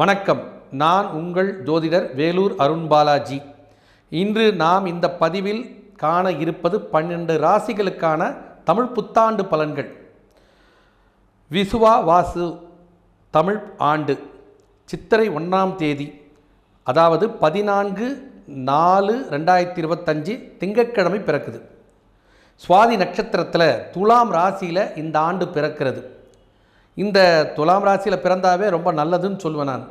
வணக்கம். நான் உங்கள் ஜோதிடர் வேலூர் அருண் பாலாஜி. இன்று நாம் இந்த பதிவில் காண இருப்பது பன்னெண்டு ராசிகளுக்கான தமிழ் புத்தாண்டு பலன்கள். விசுவா வாசு தமிழ் ஆண்டு சித்திரை ஒன்றாம் தேதி அதாவது பதினான்கு நாலு ரெண்டாயிரத்தி இருபத்தஞ்சு திங்கட்கிழமை பிறக்குது. சுவாதி நட்சத்திரத்தில் துலாம் ராசியில் இந்த ஆண்டு பிறக்கிறது. இந்த துலாம் ராசியில் பிறந்தாவே ரொம்ப நல்லதுன்னு சொல்லுவேன் நான்.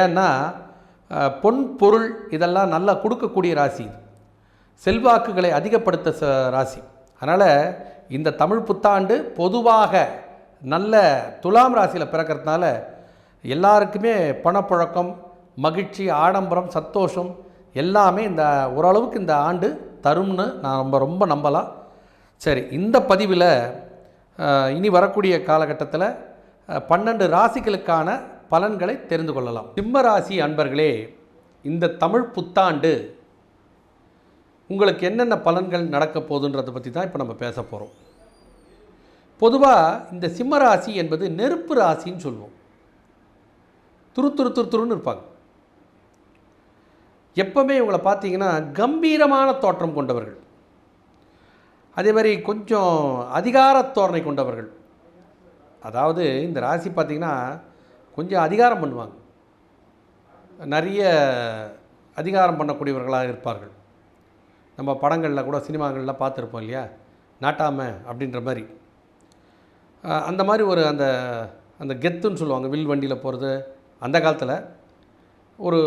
ஏன்னா பொன் பொருள் இதெல்லாம் நல்லா கொடுக்கக்கூடிய ராசி இது. செல்வாக்குகளை அதிகப்படுத்த ச ராசி. அதனால் இந்த தமிழ் புத்தாண்டு பொதுவாக நல்ல துலாம் ராசியில் பிறக்கிறதுனால எல்லாருக்குமே பணப்பழக்கம் மகிழ்ச்சி ஆடம்பரம் சந்தோஷம் எல்லாமே இந்த ஓரளவுக்கு இந்த ஆண்டு தரும்னு நான் ரொம்ப ரொம்ப நம்பலாம். சரி இந்த பதிவில் இனி வரக்கூடிய காலகட்டத்தில் பன்னெண்டு ராசிகளுக்கான பலன்களை தெரிந்து கொள்ளலாம். சிம்ம ராசி அன்பர்களே இந்த தமிழ் புத்தாண்டு உங்களுக்கு என்னென்ன பலன்கள் நடக்க போகுதுன்றதை பற்றி தான் இப்போ நம்ம பேச போகிறோம் பொதுவாக இந்த சிம்ம ராசி என்பது நெருப்பு ராசின்னு சொல்லுவோம். துரு துரு துரு துருன்னு இருப்பாங்க. எப்பவுமே இவங்களை பார்த்தீங்கன்னா கம்பீரமான தோற்றம் கொண்டவர்கள். அதே மாதிரி கொஞ்சம் அதிகார தோரணை கொண்டவர்கள். அதாவது இந்த ராசி பார்த்திங்கன்னா கொஞ்சம் அதிகாரம் பண்ணுவாங்க. நிறைய அதிகாரம் பண்ணக்கூடியவர்களாக இருப்பார்கள். நம்ம படங்களில் கூட சினிமாங்களில் பார்த்துருப்போம் இல்லையா? நாட்டாம அப்படின்ற மாதிரி. அந்த மாதிரி ஒரு அந்த அந்த கெத்துன்னு சொல்லுவாங்க. வில் வண்டியில் போகிறது அந்த காலத்தில் ஒரு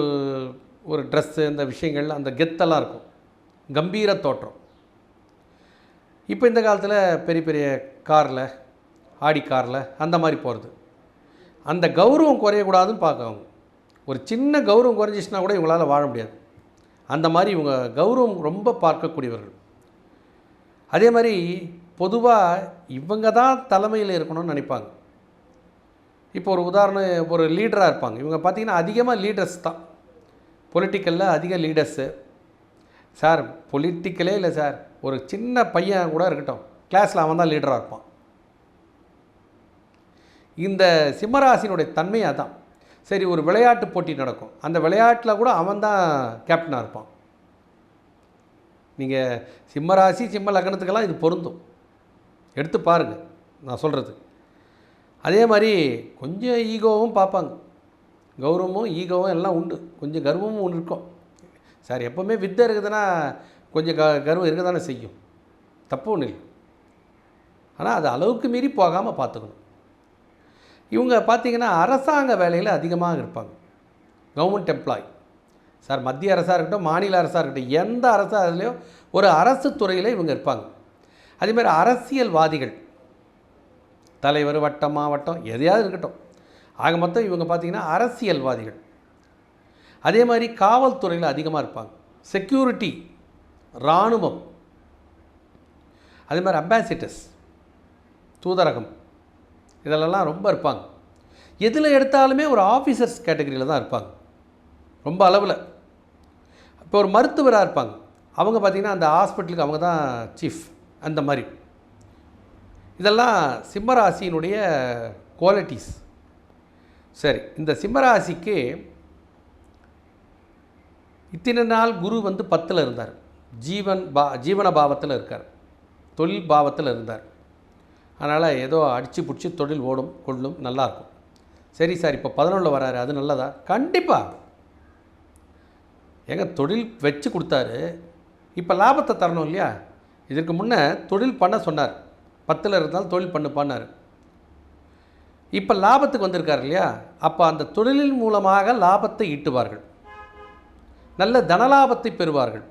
ஒரு ட்ரெஸ்ஸு இந்த விஷயங்கள் அந்த கெத்தெல்லாம் இருக்கும். கம்பீர தோற்றம். இப்போ இந்த காலத்தில் பெரிய பெரிய காரில் ஆடி காரில் அந்த மாதிரி போகிறது அந்த கௌரவம் குறையக்கூடாதுன்னு பார்க்கவங்க ஒரு சின்ன கௌரவம் குறைஞ்சிச்சுன்னா கூட இவங்களால் வாழ முடியாது. அந்த மாதிரி இவங்க கௌரவம் ரொம்ப பார்க்கக்கூடியவர்கள். அதே மாதிரி பொதுவாக இவங்க தான் தலைமையில் இருக்கணும்னு நினைப்பாங்க. இப்போ ஒரு உதாரணம் ஒரு லீடராக இருப்பாங்க. இவங்க பார்த்திங்கன்னா அதிகமாக லீடர்ஸ் தான். பொலிட்டிக்கலில் அதிக லீடர்ஸு சார் பொலிட்டிக்கலே இல்லை சார். ஒரு சின்ன பையன் கூட இருக்கட்டும். கிளாஸில் அவன் தான் லீடராக இருப்பான். இந்த சிம்மராசினுடைய தன்மை அதான். சரி ஒரு விளையாட்டு போட்டி நடக்கும். அந்த விளையாட்டில் கூட அவன் தான் கேப்டனாக இருப்பான். நீங்கள் சிம்மராசி சிம்ம லக்னத்துக்கெல்லாம் இது பொருந்தும். எடுத்து பாருங்கள் நான் சொல்கிறது அதே மாதிரி கொஞ்சம் ஈகோவும் பார்ப்பாங்க. கௌரவமும் ஈகோவும் எல்லாம் உண்டு. கொஞ்சம் கர்வமும் ஒன்று இருக்கும். சார் எப்போவுமே வித்தை இருக்குதுன்னா கொஞ்சம் க கர்வம் இருக்க தானே செய்யும். தப்பு ஒன்றும் இல்லை. ஆனால் அது அளவுக்கு மீறி போகாமல் பார்த்துக்கணும். இவங்க பார்த்தீங்கன்னா அரசாங்க வேலையில் அதிகமாக இருப்பாங்க. கவர்மெண்ட் எம்ப்ளாய் சார் மத்திய அரசாக இருக்கட்டும் மாநில அரசாக இருக்கட்டும் எந்த அரசாக இதுலையோ ஒரு அரசு துறையில் இவங்க இருப்பாங்க. அதேமாதிரி அரசியல்வாதிகள். தலைவர் வட்டம் மாவட்டம் எதையாவது இருக்கட்டும். ஆக மொத்தம் இவங்க பார்த்தீங்கன்னா அரசியல்வாதிகள். அதே மாதிரி காவல்துறையில் அதிகமாக இருப்பாங்க. செக்யூரிட்டி இராணுவம். அதே மாதிரி அம்பாசிடர்ஸ் தூதரகம். இதிலெல்லாம் ரொம்ப இருப்பாங்க. எதில் எடுத்தாலுமே ஒரு ஆஃபீஸர்ஸ் கேட்டகரியில் தான் இருப்பாங்க. ரொம்ப அளவில். இப்போ ஒரு மருத்துவராக இருப்பாங்க. அவங்க பார்த்திங்கன்னா அந்த ஹாஸ்பிட்டலுக்கு அவங்க தான் சீஃப் அந்த மாதிரி. இதெல்லாம் சிம்மராசியினுடைய குவாலிட்டிஸ் சரி இந்த சிம்மராசிக்கு இத்தனை நாள் குரு வந்து பத்தில் இருந்தார். ஜீவன் பா ஜீவன பாவத்தில் இருக்கார். தொழில் பாவத்தில் இருந்தார். அதனால் ஏதோ அடித்து பிடிச்சி தொழில் ஓடும் கொள்ளும் நல்லாயிருக்கும் சரி சார் இப்போ பதினொன்றில் வராரு அது நல்லதா? கண்டிப்பாக ஏங்க தொழில் வச்சு கொடுத்தாரு. இப்போ லாபத்தை தரணும் இல்லையா? இதற்கு முன்னே தொழில் பண்ண சொன்னார். பத்தில் இருந்தாலும் தொழில் பண்ணு பண்ணார். இப்போ லாபத்துக்கு வந்திருக்கார் இல்லையா? அப்போ அந்த தொழிலின் மூலமாக லாபத்தை ஈட்டுவார்கள். நல்ல தனலாபத்தை பெறுவார்கள்.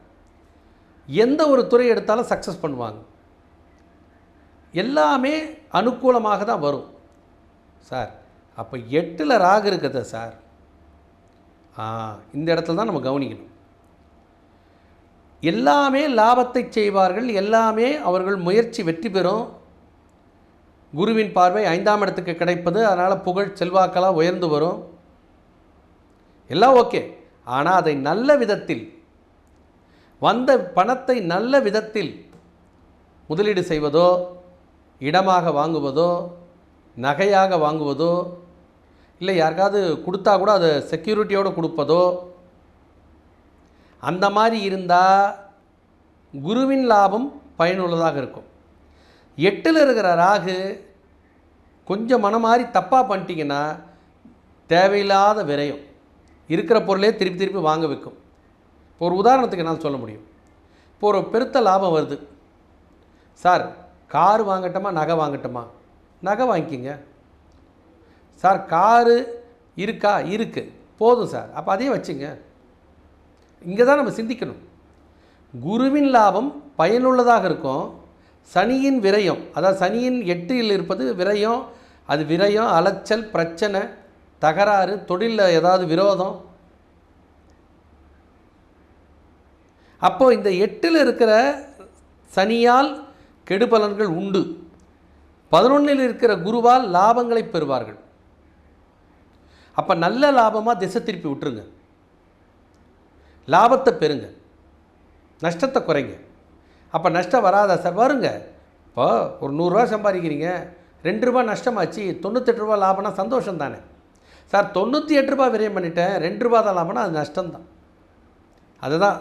எந்த ஒரு துறை எடுத்தாலும் சக்ஸஸ் பண்ணுவாங்க. எல்லாமே அனுகூலமாக தான் வரும். சார் அப்போ எட்டில் ராகு இருக்குதா சார். ஆ இந்த இடத்துல தான் நம்ம கவனிக்கணும். எல்லாமே லாபத்தை செய்வார்கள் எல்லாமே அவர்கள் முயற்சி வெற்றி பெறும். குருவின் பார்வை ஐந்தாம் இடத்துக்கு கிடைப்பது அதனால் புகழ் செல்வாக்கெல்லாம் உயர்ந்து வரும். எல்லாம் ஓகே. ஆனால் அதை நல்ல விதத்தில் வந்த பணத்தை நல்ல விதத்தில் முதலீடு செய்வதோ இடமாக வாங்குவதோ நகையாக வாங்குவதோ இல்லை யாருக்காவது கொடுத்தா கூட அதை செக்யூரிட்டியோடு கொடுப்பதோ அந்த மாதிரி இருந்தால் குருவின் லாபம் பயனுள்ளதாக இருக்கும். எட்டில் இருக்கிற ராகு கொஞ்சம் மன மாதிரி தப்பாக பண்ணிட்டீங்கன்னா தேவையில்லாத விரயம். இருக்கிற பொருளே திருப்பி திருப்பி வாங்க வைக்கும். இப்போ ஒரு உதாரணத்துக்கு என்னால் சொல்ல முடியும். இப்போ ஒரு பெருத்த லாபம் வருது. சார் கார் வாங்கட்டுமா நகை வாங்கட்டுமா? நகை வாங்கிக்கிங்க. சார் காரு இருக்கா? இருக்குது போதும் சார். அப்போ அதையே வச்சுங்க. இங்கே தான் நம்ம சிந்திக்கணும். குருவின் லாபம் பயனுள்ளதாக இருக்கும். சனியின் விரயம் அதாவது சனியின் எட்டில் இருப்பது விரயம் அது விரயம் அலைச்சல் பிரச்சனை தகராறு தொழிலில் ஏதாவது விரோதம். அப்போது இந்த எட்டில் இருக்கிற சனியால் கெடுபலன்கள் உண்டு. பதினொன்றில் இருக்கிற குருவால் லாபங்களை பெறுவார்கள். அப்போ நல்ல லாபமாக திசை திருப்பி விட்டுருங்க. லாபத்தை பெறுங்க. நஷ்டத்தை குறைங்க. அப்போ நஷ்டம் வராத சார் வருங்க. இப்போ ஒரு நூறுரூவா சம்பாதிக்கிறீங்க. ரெண்டு ரூபா நஷ்டமாச்சு. தொண்ணூத்தெட்டு ரூபா லாபம்னா சந்தோஷம் தானே. சார் தொண்ணூற்றி எட்டு ரூபா விரயம் பண்ணிட்டேன். ரெண்டு ரூபா தான் லாபம்னா அது நஷ்டம்தான். அதுதான்.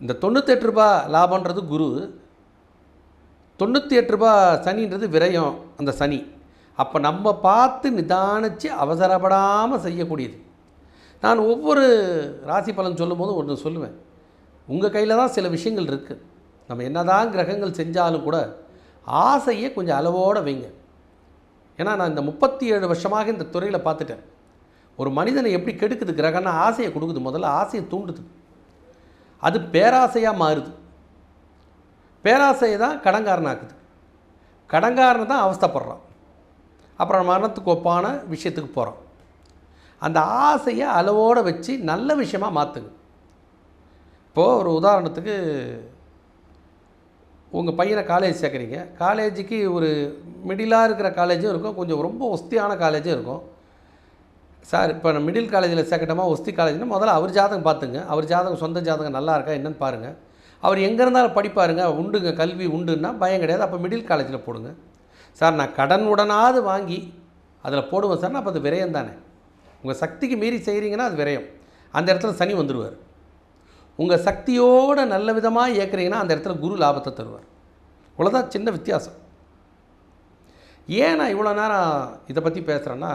இந்த தொண்ணூத்தெட்டு ரூபா லாபன்றது குரு தொண்ணூற்றி எட்டு ரூபா சனின்றது விரயம் அந்த சனி. அப்போ நம்ம பார்த்து நிதானித்து அவசரப்படாமல் செய்யக்கூடியது. நான் ஒவ்வொரு ராசி பலன் சொல்லும்போது ஒன்று சொல்லுவேன். உங்கள் கையில் தான் சில விஷயங்கள் இருக்குது நம்ம என்னதான் கிரகங்கள் செஞ்சாலும் கூட ஆசையை கொஞ்சம் அளவோடு வைங்க. ஏன்னா நான் இந்த முப்பத்தி ஏழு வருஷமாக இந்த துறையில் பார்த்துட்டேன். ஒரு மனிதனை எப்படி கெடுக்குது கிரகம்னா ஆசையை கொடுக்குது. முதல்ல ஆசையை தூண்டுது. அது பேராசையாக மாறுது. பேராசையை தான் கடங்காரனாக்குது கடங்காரன் தான் அவஸ்தப்படுறான். அப்புறம் மரணத்துக்கு ஒப்பான விஷயத்துக்கு போகிறோம் அந்த ஆசையை அளவோடு வச்சு நல்ல விஷயமாக மாற்றுங்க இப்போது ஒரு உதாரணத்துக்கு உங்கள் பையனை காலேஜ் சேர்க்குறீங்க. காலேஜுக்கு ஒரு மிடிலாக இருக்கிற காலேஜும் இருக்கும். கொஞ்சம் ரொம்ப ஒஸ்தியான காலேஜும் இருக்கும். சார் இப்போ நான் மிடில் காலேஜில் சேர்க்கட்டோமா? ஒஸ்தி காலேஜ்னால் முதல்ல அவர் ஜாதகம் பார்த்துங்க. அவர் ஜாதகம் சொந்த ஜாதகம் நல்லா இருக்கா? என்னன்னு பாருங்கள் அவர் எங்கே இருந்தாலும் படிப்பாருங்க உண்டுங்க கல்வி உண்டுன்னா பயம் கிடையாது. அப்போ மிடில் காலேஜில் போடுங்க. சார் நான் கடன் உடனாவது வாங்கி அதில் போடுவேன் சார் அப்போ அது விரயம் தானே. உங்கள் சக்திக்கு மீறி செய்கிறீங்கன்னா அது விரயம். அந்த இடத்துல சனி வந்துடுவார். உங்கள் சக்தியோடு நல்ல விதமாக இயக்குறீங்கன்னா அந்த இடத்துல குரு லாபத்தை தருவார். இவ்வளோதான் சின்ன வித்தியாசம். ஏன் நான் இவ்வளோ நேரம் இதை பற்றி பேசுகிறேன்னா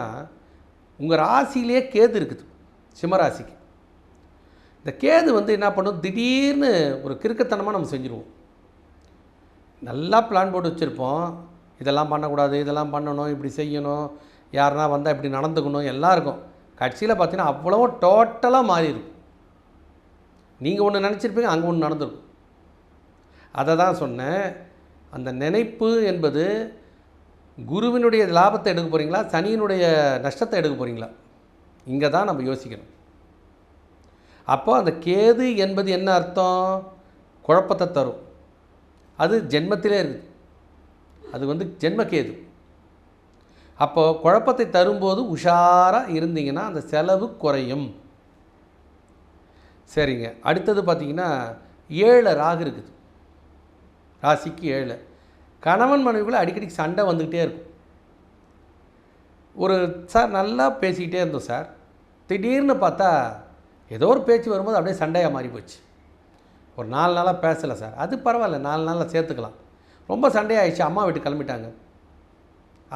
உங்கள் ராசியிலே கேது இருக்குது சிம்மராசிக்கு இந்த கேது வந்து என்ன பண்ணும்? திடீர்னு ஒரு கிறுக்கத்தனமாக நம்ம செஞ்சுருவோம். நல்லா பிளான் போட்டு வச்சுருப்போம். இதெல்லாம் பண்ணக்கூடாது இதெல்லாம் பண்ணணும் இப்படி செய்யணும் யாருனா வந்தால் இப்படி நடந்துக்கணும் எல்லாம் இருக்கும். கட்சியில் பார்த்தீங்கன்னா அவ்வளவோ டோட்டலாக மாறிடும் நீங்கள் ஒன்று நினச்சிருப்பீங்க அங்கே ஒன்று நடந்திருக்கும். அதை தான் சொன்னேன். அந்த நினைப்பு என்பது குருவினுடைய லாபத்தை எடுக்க போகிறீங்களா சனியினுடைய நஷ்டத்தை எடுக்க போகிறீங்களா இங்கே தான் நம்ம யோசிக்கணும். அப்போ அந்த கேது என்பது என்ன அர்த்தம்? குழப்பத்தை தரும். அது ஜென்மத்திலே இருக்குது. அது வந்து ஜென்மக்கேது அப்போது குழப்பத்தை தரும்போது உஷாராக இருந்தீங்கன்னா அந்த செலவு குறையும். சரிங்க. அடுத்தது பார்த்திங்கன்னா ஏழு ராகு இருக்குது. ராசிக்கு ஏழு. கணவன் மனைவிக்குள்ளே அடிக்கடி சண்டை வந்துக்கிட்டே இருக்கும். ஒரு சார் நல்லா பேசிக்கிட்டே இருந்தோம் சார். திடீர்னு பார்த்தா ஏதோ ஒரு பேச்சு வரும்போது அப்படியே சண்டையாக மாறி போச்சு. ஒரு நாலு நாளாக பேசலை சார். அது பரவாயில்ல நாலு நாளில் சேர்த்துக்கலாம். ரொம்ப சண்டையாகிடுச்சு அம்மா வீட்டு கிளம்பிட்டாங்க.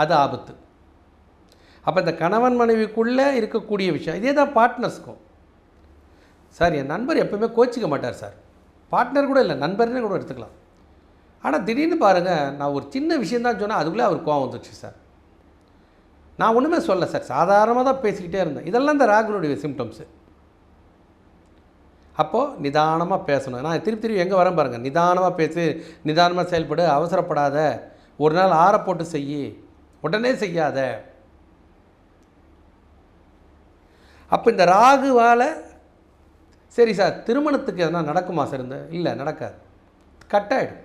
அது ஆபத்து. அப்போ இந்த கணவன் மனைவிக்குள்ளே இருக்கக்கூடிய விஷயம் இதே தான் பார்ட்னர்ஸ்க்கும் சார் என் நண்பர் எப்பவுமே கோச்சிக்க மாட்டார் சார். பார்ட்னர் கூட இல்லை நண்பர்னே கூட எடுத்துக்கலாம். ஆனால் திடீர்னு பாருங்கள் நான் ஒரு சின்ன விஷயந்தான் சொன்னால் அதுக்குள்ளே அவர் கோவம் வந்துடுச்சு சார். நான் ஒன்றுமே சொல்ல சார். சாதாரணமாக தான் பேசிக்கிட்டே இருந்தேன். இதெல்லாம் இந்த ராகுனுடைய சிம்டம்ஸு அப்போது நிதானமாக பேசணும். நான் திருப்பி திருப்பி எங்கே வரேன் பாருங்கள் நிதானமாக பேசி நிதானமாக செயல்படு அவசரப்படாத. ஒரு நாள் ஆற போட்டு செய் உடனே செய்யாத. அப்போ இந்த ராகுவால் சரி சார் திருமணத்துக்கு எதனா நடக்குமா சார் இந்த? இல்லை நடக்காது. கட் ஆகிடும்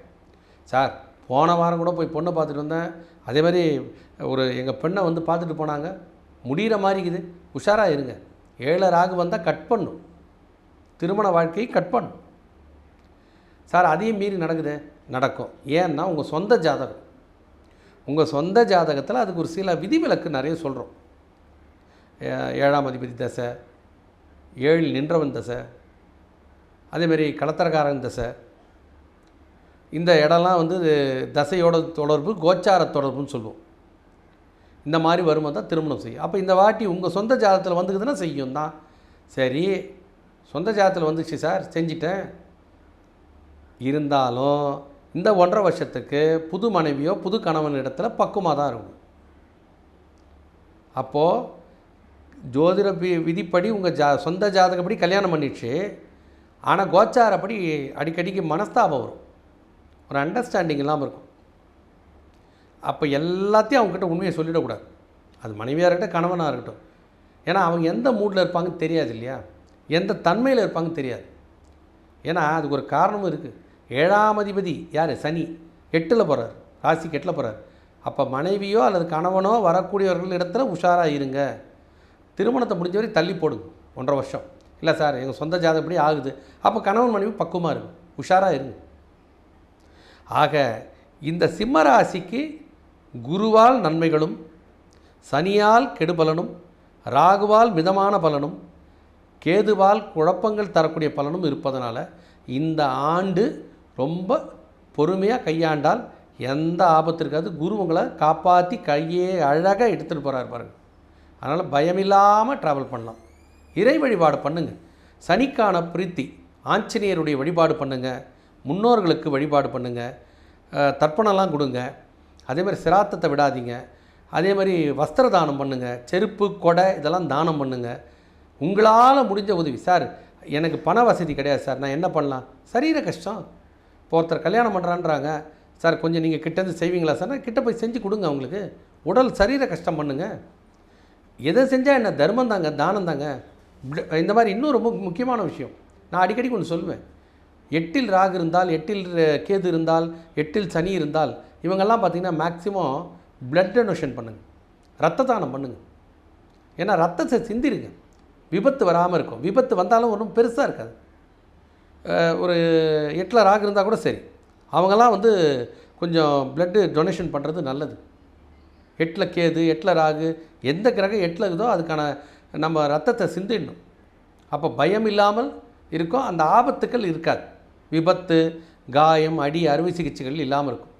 சார் போன வாரம் கூட போய் பொண்ணை பார்த்துட்டு வந்தேன். அதே மாதிரி ஒரு எங்கள் பெண்ணை வந்து பார்த்துட்டு போனாங்க. முடிகிற மாதிரி இருக்குது. உஷாராக இருங்க. ஏழை ராகு வந்தால் கட் பண்ணும். திருமண வாழ்க்கையை கட் பண்ணும். சார் அதையும் மீறி நடக்குது. நடக்கும். ஏன்னா உங்கள் சொந்த ஜாதகம். உங்கள் சொந்த ஜாதகத்தில் அதுக்கு ஒரு சில விதிவிலக்கு நிறைய சொல்கிறோம் ஏழாம் அதிபதி தசை ஏழு நின்றவன் தசை அதேமாரி களத்திரக்காரன் தசை. இந்த இடம்லாம் வந்து தசையோட தொடர்பு கோச்சார தொடர்புன்னு சொல்லுவோம். இந்த மாதிரி வரும்போது தான் திருமணம் செய்யும். அப்போ இந்த வாட்டி உங்கள் சொந்த ஜாதகத்தில் வந்துக்குதுன்னா செய்யும் தான் சரி சொந்த ஜாதத்தில் வந்துச்சு சார் செஞ்சிட்டேன். இருந்தாலும் இந்த ஒன்றரை வருஷத்துக்கு புது மனைவியோ புது கணவன் இடத்துல பக்குவமாக தான் இருக்கும். அப்போது ஜோதிட விதிப்படி உங்கள் ஜா சொந்த ஜாதகப்படி கல்யாணம் பண்ணிடுச்சு ஆனால் கோச்சாரப்படி அடிக்கடிக்கு மனஸ்தாபம் வரும். ஒரு அண்டர்ஸ்டாண்டிங் இல்லாமல் இருக்கும். அப்போ எல்லாத்தையும் அவங்ககிட்ட உண்மையை சொல்லிடக்கூடாது. அது மனைவியாக இருக்கட்டும் கணவனாக இருக்கட்டும். ஏன்னா அவங்க எந்த மூடில் இருப்பாங்கன்னு தெரியாது இல்லையா? எந்த தன்மையில் இருப்பாங்கன்னு தெரியாது. ஏன்னா அதுக்கு ஒரு காரணமும் இருக்குது ஏழாம் அதிபதி யார்? சனி. எட்டில் போகிறார் ராசிக்கு எட்டில் போகிறார் அப்போ மனைவியோ அல்லது கணவனோ வரக்கூடியவர்கள் இடத்துல உஷாராக இருங்க. திருமணத்தை முடிஞ்ச வரை தள்ளி போடுங்க. ஒன்றரை வருஷம். இல்லை சார் எங்கள் சொந்த ஜாதகப்படி ஆகுது. அப்போ கணவன் மனைவி பக்குவமாக இருக்கும் உஷாராக இருங்க. ஆக இந்த சிம்ம ராசிக்கு குருவால் நன்மைகளும் சனியால் கெடுபலனும் ராகுவால் மிதமான பலனும் கேதுவால் குழப்பங்கள் தரக்கூடிய பலனும் இருப்பதனால இந்த ஆண்டு ரொம்ப பொறுமையாக கையாண்டால் எந்த ஆபத்து இருக்காது. குரு உங்களை காப்பாற்றி கையே அழகாக எடுத்துகிட்டு போகிறார் பாருங்க. அதனால் பயமில்லாமல் ட்ராவல் பண்ணலாம். இறை வழிபாடு பண்ணுங்கள் சனிக்கான பிரீத்தி ஆஞ்சநேயருடைய வழிபாடு பண்ணுங்கள் முன்னோர்களுக்கு வழிபாடு பண்ணுங்கள் தர்ப்பணம்லாம் கொடுங்க. அதே மாதிரி சிராத்தத்தை விடாதீங்க. அதே மாதிரி வஸ்திர தானம் பண்ணுங்கள் செருப்பு கொடை இதெல்லாம் தானம் பண்ணுங்கள் உங்களால் முடிஞ்ச உதவி. சார் எனக்கு பண வசதி கிடையாது சார் நான் என்ன பண்ணலாம்? சரீர கஷ்டம். இப்போ ஒருத்தர் கல்யாணம் பண்ணுறான்றாங்க சார் கொஞ்சம் நீங்கள் கிட்டேருந்து செய்வீங்களா சார் நான் கிட்ட போய் செஞ்சு கொடுங்க அவங்களுக்கு. உடல் சரீர கஷ்டம் பண்ணுங்கள் எதை செஞ்சால் என்ன? தர்மம் தாங்க தானம் தாங்க. இந்த மாதிரி இன்னும் ரொம்ப முக்கியமான விஷயம். நான் அடிக்கடி ஒன்று சொல்லுவேன். எட்டில் ராகு இருந்தால் எட்டில் கேது இருந்தால் எட்டில் சனி இருந்தால் இவங்கெல்லாம் பார்த்தீங்கன்னா மேக்ஸிமம் பிளட் டொனேஷன் பண்ணுங்கள் ரத்த தானம் பண்ணுங்கள் ஏன்னா ரத்தத்தை சிந்திருங்க. விபத்து வராமல் இருக்கும். விபத்து வந்தாலும் ஒன்றும் பெருசாக இருக்காது. ஒரு எட்டில் ராகு இருந்தால் கூட சரி. அவங்கெல்லாம் வந்து கொஞ்சம் பிளட்டு டொனேஷன் பண்ணுறது நல்லது. எட்டில் கேது எட்டில் ராகு எந்த கிரகம் எட்டில் இருக்குதோ அதுக்கான நம்ம ரத்தத்தை சிந்திடணும். அப்போ பயம் இல்லாமல் இருக்கும் அந்த ஆபத்துக்கள் இருக்காது. விபத்து காயம் அடி அறுவை சிகிச்சைகள் இல்லாமல் இருக்கும்.